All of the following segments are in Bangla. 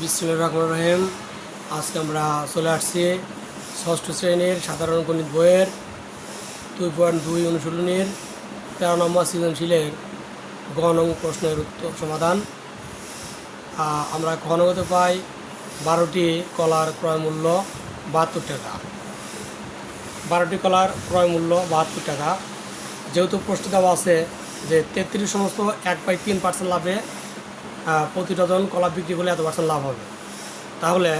রহিম। আজকে আমরা চলে আসছি ষষ্ঠ শ্রেণির সাধারণ গণিত বইয়ের দুই পয়েন্ট দুই অনুশীলনীর তেরো নম্বর সৃজনশীলের গণ প্রশ্নের উত্তর সমাধান। আমরা ঘনগত পাই বারোটি কলার ক্রয় মূল্য বাহাত্তর টাকা। বারোটি কলার ক্রয় মূল্য বাহাত্তর টাকা। যেহেতু প্রশ্ন দেওয়া আছে যে তেত্রিশ সমস্ত এক বাই তিন পার্সেন্ট লাভে প্রতি ডজন কলা বিক্রি করলে এত পার্সেন্ট লাভ হবে। তাহলে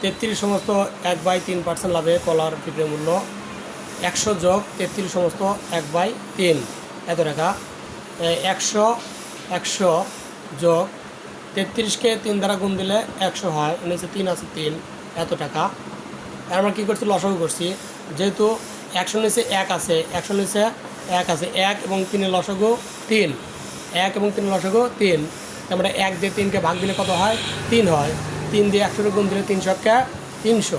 তেত্রিশ সমস্ত এক বাই তিন পার্সেন্ট লাভে কলার বিক্রি মূল্য। একশো যোগ তেত্রিশ সমস্ত এক বাই তিন। এত টাকা। একশো একশো যোগ তেত্রিশকে তিন দ্বারা গুণ দিলে একশো হয়। নিচে তিন আছে তিন। এত টাকা। আর আমরা কী করছি? লসাগু করছি। যেহেতু একশো নিচে এক আছে, একশো নিচে এক আছে। এক এবং তিনের লসাগু তিন। এক এবং তিনের লসাগু তিন। তারপরে এক দিয়ে তিনকে ভাগ দিলে কত হয়? তিন হয়। তিন দিয়ে একশোটা গুণ দিলে তিনশোকে তিনশো।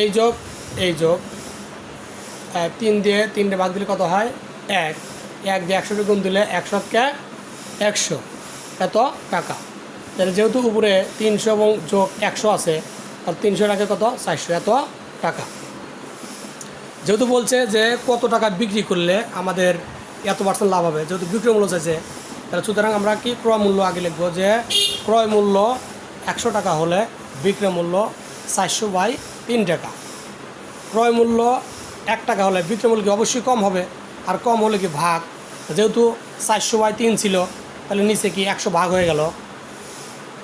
এই যোগ এই যোগ। তিন দিয়ে তিনটে ভাগ দিলে কত হয়? এক। এক দিয়ে একশোটা গুণ দিলে একশোকে একশো। এত টাকা। তাহলে যেহেতু উপরে তিনশো এবং যোগ একশো আছে আর তিনশো টাকা কত? চারশো। এত টাকা। যেহেতু বলছে যে কত টাকা বিক্রি করলে আমাদের এত পার্সেন্ট লাভ হবে? যেহেতু বিক্রয় মূল্য চাইছে তাহলে সুতরাং আমরা কি ক্রয় মূল্য আগে লিখব যে ক্রয় মূল্য একশো টাকা হলে বিক্রয় মূল্য চারশো বাই তিন টাকা। ক্রয় মূল্য এক টাকা হলে বিক্রয় মূল্য কি অবশ্যই কম হবে? আর কম হলে কি ভাগ? যেহেতু চারশো বাই তিন ছিল, তাহলে নিচে কি একশো ভাগ হয়ে গেল?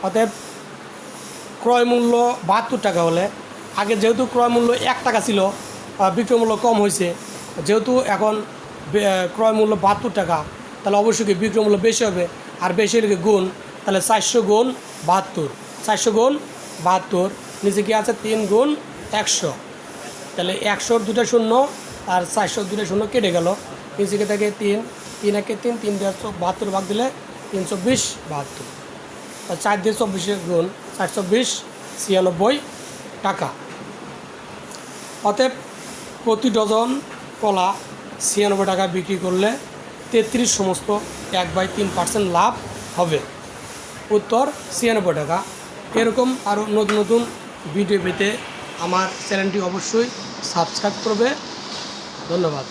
অতএব ক্রয় মূল্য বাহাত্তর টাকা হলে, আগে যেহেতু ক্রয় মূল্য এক টাকা ছিল বিক্রয় মূল্য কম হয়েছে, যেহেতু এখন ক্রয় মূল্য বাহাত্তর টাকা তাহলে অবশ্যই বিক্রয় মূল্য বেশি হবে? আর বেশি হলে গুণ? তাহলে চারশো গুণ বাহাত্তর। চারশো গুণ বাহাত্তর, নিচে কি আছে? তিন গুণ একশো। তাহলে একশোর দুটো শূন্য আর চারশোর দুটো শূন্য কেটে গেল। নিচে থেকে? তিন। তিন একে তিন তিন দেড়শো বাহাত্তর ভাগ দিলে তিনশো বিশ বাহাত্তর। চার দিয়ে চব্বিশে গুণ চারশো বিশ ছিয়ানব্বই টাকা। অতএব প্রতি ডজন কলা ছিয়ানব্বই টাকা বিক্রি করলে তেত্রিশ সমস্ত এক বাই তিন পার্সেন্ট লাভ হবে। উত্তর ছিয়ানব্বই টাকা। এরকম আরও নতুন নতুন ভিডিও পেতে আমার চ্যানেলটি অবশ্যই সাবস্ক্রাইব করবে। ধন্যবাদ।